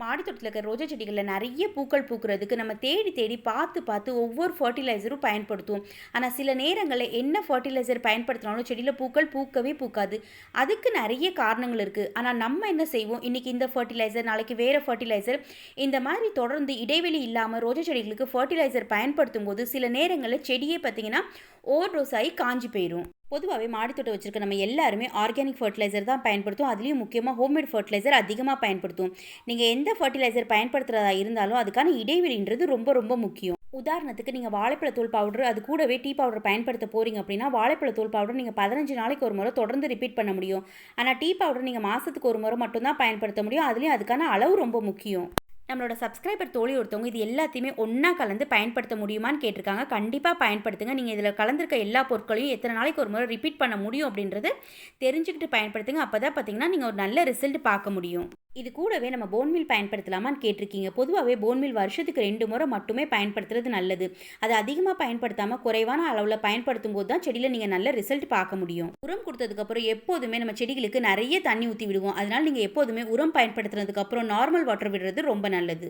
மாடி தோட்டத்தில் இருக்க ரோஜா செடிகளில் நிறைய பூக்கள் பூக்கிறதுக்கு நம்ம தேடி தேடி பார்த்து பார்த்து ஒவ்வொரு ஃபர்டிலைசரும் பயன்படுத்துவோம். ஆனால் சில நேரங்களில் என்ன ஃபர்டிலைசர் பயன்படுத்தினாலும் செடியில் பூக்கள் பூக்கவே பூக்காது. அதுக்கு நிறைய காரணங்கள் இருக்குது ஆனால் நம்ம என்ன செய்வோம்? இன்றைக்கி இந்த ஃபர்டிலைசர் நாளைக்கு வேறு ஃபர்டிலைசர் இந்த மாதிரி தொடர்ந்து இடைவெளி இல்லாமல் ரோஜா செடிகளுக்கு ஃபர்டிலைசர் பயன்படுத்தும் போது சில நேரங்களில் செடியே பார்த்திங்கன்னா ஓவர் டோஸ் ஆகி காஞ்சி போயிடும் பொதுவாகவே மாடித்தோட்டம் வச்சுருக்க நம்ம எல்லாருமே ஆர்கானிக் ஃபர்டிலைசர் தான் பயன்படுத்தும் அதுலேயும் முக்கியமாக ஹோம்மேட் ஃபர்டிலைசர் அதிகமாக பயன்படுத்தும் நீங்கள் எந்த ஃபர்டிலைசர் பயன்படுத்துகிறதா இருந்தாலும் அதுக்கான இடைவெளின்றது ரொம்ப ரொம்ப முக்கியம். உதாரணத்துக்கு நீங்கள் வாழைப்பழத்தூள் பவுடர் அது கூடவே டீ பவுடர் பயன்படுத்த போகிறீங்க அப்படின்னா வாழைப்பழத்தூள் பவுடர் நீங்கள் பதினஞ்சு நாளைக்கு ஒரு முறை தொடர்ந்து ரிப்பீட் பண்ண முடியும். ஆனால் டீ பவுடர் நீங்கள் மாதத்துக்கு ஒரு முறை மட்டும்தான் பயன்படுத்த முடியும். அதுலேயும் அதுக்கான அளவு ரொம்ப முக்கியம். நம்மளோட சப்ஸ்கிரைபர் தோழி ஒருத்தவங்க இது எல்லாத்தையுமே ஒன்றா கலந்து பயன்படுத்த முடியுமான்னு கேட்டிருக்காங்க. கண்டிப்பாக பயன்படுத்துங்க. நீங்கள் இதில் கலந்துருக்க எல்லா பொருட்களையும் எத்தனை நாளைக்கு ஒரு முறை ரிப்பீட் பண்ண முடியும் அப்படின்றது தெரிஞ்சுக்கிட்டு பயன்படுத்துங்க. அப்போ தான் பார்த்தீங்கன்னா நீங்கள் ஒரு நல்ல ரிசல்ட் பார்க்க முடியும். இது கூடவே நம்ம போன்மில் பயன்படுத்தலாமான்னு கேட்டிருக்கீங்க. பொதுவாகவே போன்மில் வருஷத்துக்கு ரெண்டு முறை மட்டுமே பயன்படுத்துறது நல்லது. அது அதிகமாக பயன்படுத்தாமல் குறைவான அளவில் பயன்படுத்தும் போது தான் செடியில் நீங்கள் நல்ல ரிசல்ட் பார்க்க முடியும். உரம் கொடுத்ததுக்கப்புறம் எப்போதுமே நம்ம செடிகளுக்கு நிறைய தண்ணி ஊற்றி விடுவோம். அதனால் நீங்கள் எப்போதுமே உரம் பயன்படுத்துனதுக்கப்புறம் நார்மல் வாட்டர் விடுறது ரொம்ப நல்லது.